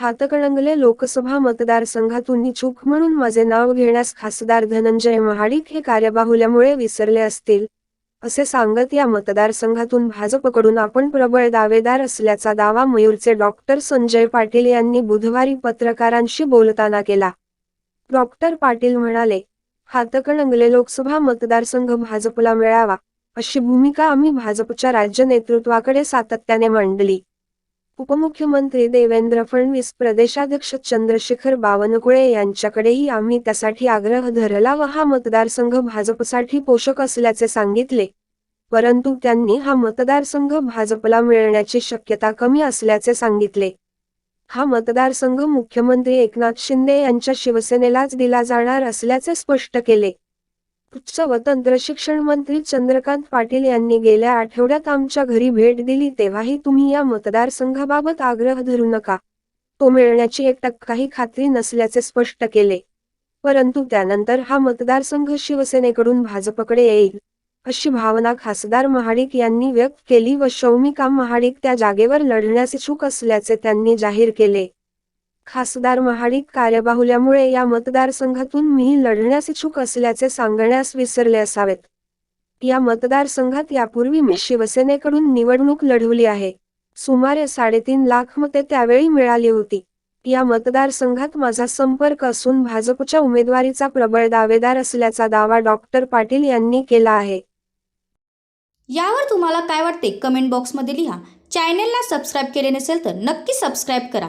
हातकणंगले लोकसभा मतदारसंघातून इच्छुक म्हणून माझे नाव घेण्यास खासदार धनंजय महाडिक हे कार्यबाहुल्यामुळे विसरले असतील असे सांगत या मतदारसंघातून भाजपकडून आपण प्रबळ दावेदार असल्याचा दावा मयूरचे डॉक्टर संजय पाटील यांनी बुधवारी पत्रकारांशी बोलताना केला. डॉक्टर पाटील म्हणाले हातकणंगले लोकसभा मतदारसंघ भाजपला मिळावा अशी भूमिका आम्ही भाजपच्या राज्य नेतृत्वाकडे सातत्याने मांडली. उपमुख्यमंत्री देवेंद्र फडणवीस प्रदेशाध्यक्ष चंद्रशेखर बावनकुळे यांच्याकडेही आम्ही त्यासाठी आग्रह धरला व हा मतदारसंघ भाजपसाठी पोषक असल्याचे सांगितले. परंतु त्यांनी हा मतदारसंघ भाजपला मिळण्याची शक्यता कमी असल्याचे सांगितले. हा मतदारसंघ मुख्यमंत्री एकनाथ शिंदे यांच्या शिवसेनेलाच दिला जाणार असल्याचे स्पष्ट केले. स्वतंत्र शिक्षण मंत्री चंद्रकांत पाटील यांनी गेल्या आठवड्यात आमच्या घरी भेट दिली तेव्हाही तुम्ही या मतदारसंघाबाबत आग्रह धरू नका. तो मिळण्याची एक टक्काही खात्री नसल्याचे स्पष्ट केले. परंतु त्यानंतर हा मतदारसंघ शिवसेनेकडून भाजपकडे येईल अशी भावना खासदार महाडिक यांनी व्यक्त केली व शौमिका महाडिक त्या जागेवर लढण्यास इच्छुक असल्याचे त्यांनी जाहीर केले. खासदार महाडिक कार्यबाहुल्यामुळे या मतदारसंघातून मी लढण्यास इच्छुक असल्याचे सांगण्यास विसरले असावेत. या मतदारसंघात यापूर्वी मी शिवसेनेकडून निवडणूक लढवली आहे. सुमारे साडेतीन लाख मते त्यावेळी मिळाली होती. या मतदारसंघात माझा संपर्क असून भाजपच्या उमेदवारीचा प्रबळ दावेदार असल्याचा दावा डॉक्टर पाटील यांनी केला आहे. यावर तुम्हाला काय वाटते? कमेंट बॉक्समध्ये लिहा. चॅनेलला सबस्क्राईब केले नसेल तर नक्की सबस्क्राईब करा.